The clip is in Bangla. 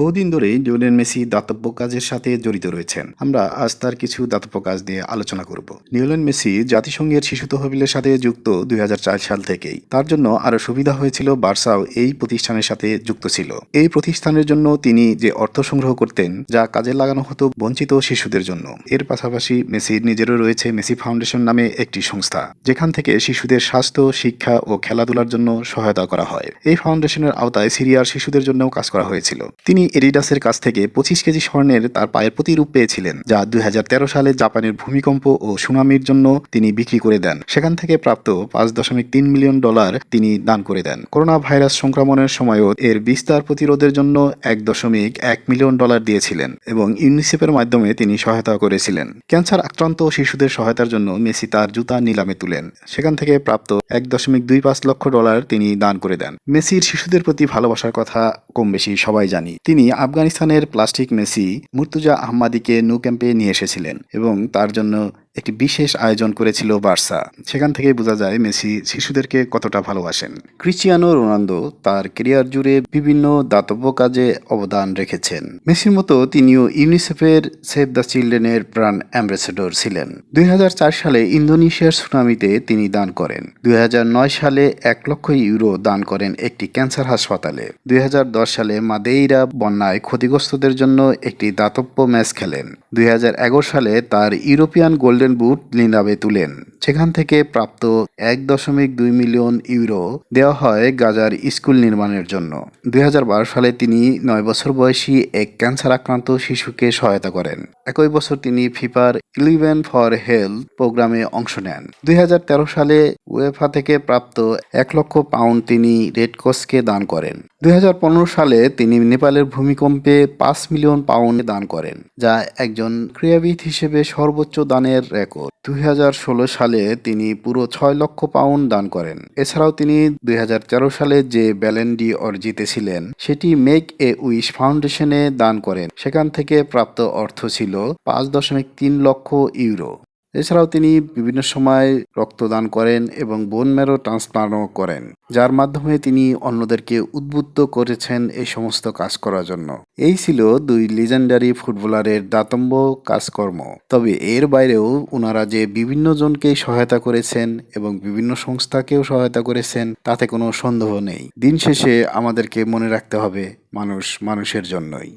বহুদিন ধরেই লিওনেল মেসি দাতব্য কাজের সাথে জড়িত রয়েছেন। আমরা আজ তার কিছু দাতব্য কাজ নিয়ে আলোচনা করব। লিওনেল মেসি জাতিসংঘের শিশু তহবিলের সাথে যুক্ত দুই হাজার চার সাল থেকেই। তার জন্য আরও সুবিধা হয়েছিল বার্সাও এই প্রতিষ্ঠানের সাথে যুক্ত ছিল। এই প্রতিষ্ঠানের জন্য তিনি যে অর্থ সংগ্রহ করতেন, যা কাজে লাগানো হতো বঞ্চিত শিশুদের জন্য। এর পাশাপাশি মেসির নিজেরও রয়েছে মেসি ফাউন্ডেশন নামে একটি সংস্থা, যেখান থেকে শিশুদের স্বাস্থ্য, শিক্ষা ও খেলাধুলার জন্য সহায়তা করা হয়। এই ফাউন্ডেশনের আওতায় সিরিয়ার শিশুদের জন্যও কাজ করা হয়েছিল। তিনি এডিডাসের কাছ থেকে পঁচিশ কেজি স্বর্ণের তার পায়ের প্রতিরূপ পেয়েছিলেন, যা দুই হাজার তেরো সালে জাপানের ভূমিকম্প ও সুনামির জন্য তিনি বিক্রি করে দেন। সেখান থেকে প্রাপ্ত পাঁচ দশমিক তিন মিলিয়ন ডলার তিনি দান করে দেন। করোনা ভাইরাস সংক্রমণের সময়ও এর বিস্তার প্রতিরোধের জন্য এক দশমিক এক মিলিয়ন ডলার দিয়েছিলেন এবং ইউনিসেফের মাধ্যমে তিনি সহায়তা করেছিলেন। ক্যান্সার আক্রান্ত শিশুদের সহায়তার জন্য মেসি তার জুতা নিলামে তুলেন। সেখান থেকে প্রাপ্ত এক দশমিক দুই পাঁচ লক্ষ ডলার তিনি দান করে দেন। মেসির শিশুদের প্রতি ভালোবাসার কথা কম বেশি সবাই জানি। তিনি আফগানিস্তানের প্লাস্টিক মেসি মুর্তুজা আহমাদিকে নু ক্যাম্পে নিয়ে এসেছিলেন এবং তার জন্য একটি বিশেষ আয়োজন করেছিল বার্সা। সেখান থেকেই বোঝা যায় মেসি শিশুদেরকে কতটা ভালোবাসেন। ক্রিশ্চিয়ানো রোনালদো তার কেরিয়ার জুড়ে বিভিন্ন দাতব্য কাজে অবদান রেখেছেন। মেসির মতো তিনিও ইউনিসেফের সেভ দ্য চিলড্রেনের প্রাণ অ্যাম্বাসেডর ছিলেন। দুই হাজার চার সালে ইন্দোনেশিয়ার সুনামিতে তিনি দান করেন। দুই হাজার নয় সালে এক লক্ষ ইউরো দান করেন একটি ক্যান্সার হাসপাতালে। দুই হাজার দশ সালে মাদেইরা বন্যায় ক্ষতিগ্রস্তদের জন্য একটি দাতব্য ম্যাচ খেলেন। দুই হাজার এগারো সালে তার ইউরোপিয়ান গোল্ডেন বুট নিলামে তুলেন সেখান থেকে প্রাপ্ত এক দশমিক দুই মিলিয়ন ইউরো দেওয়া হয় গাজার স্কুল নির্মাণের জন্য। দুই হাজার বারো সালে তিনি নয় বছর বয়সী এক ক্যান্সার আক্রান্ত শিশুকে সহায়তা করেন। একই বছর তিনি ফিফার ইলেভেন ফর হেলথ প্রোগ্রামে অংশ নেন। দুই হাজার তেরো সালে উয়েফা থেকে প্রাপ্ত এক লক্ষ পাউন্ড তিনি রেড ক্রসকে দান করেন। দুই হাজার পনেরো সালে তিনি নেপালের ভূমিকম্পে পাঁচ মিলিয়ন পাউন্ড দান করেন, যা একজন ক্রীড়াবিদ হিসেবে সর্বোচ্চ দানের রেকর্ড। দুই হাজার ষোলো সালে তিনি পুরো ছয় লক্ষ পাউন্ড দান করেন। এছাড়াও তিনি দুই হাজার তেরো সালে যে ব্যালেন্ডি অর জিতেছিলেন সেটি মেক এ উইশ ফাউন্ডেশনে দান করেন। সেখান থেকে প্রাপ্ত অর্থ ছিল পাঁচ দশমিক তিন লক্ষ ইউরো। এছাড়াও তিনি বিভিন্ন সময় রক্তদান করেন এবং বোন ম্যারো ট্রান্সপ্লান্টও করেন, যার মাধ্যমে তিনি অন্যদেরকে উদ্বুদ্ধ করেছেন এই সমস্ত কাজ করার জন্য। এই ছিল দুই লিজেন্ডারি ফুটবলারের দাতব্য কাজকর্ম। তবে এর বাইরেও ওনারা যে বিভিন্ন জনকেই সহায়তা করেছেন এবং বিভিন্ন সংস্থাকেও সহায়তা করেছেন, তাতে কোনো সন্দেহ নেই। দিন শেষে আমাদেরকে মনে রাখতে হবে মানুষ মানুষের জন্যই।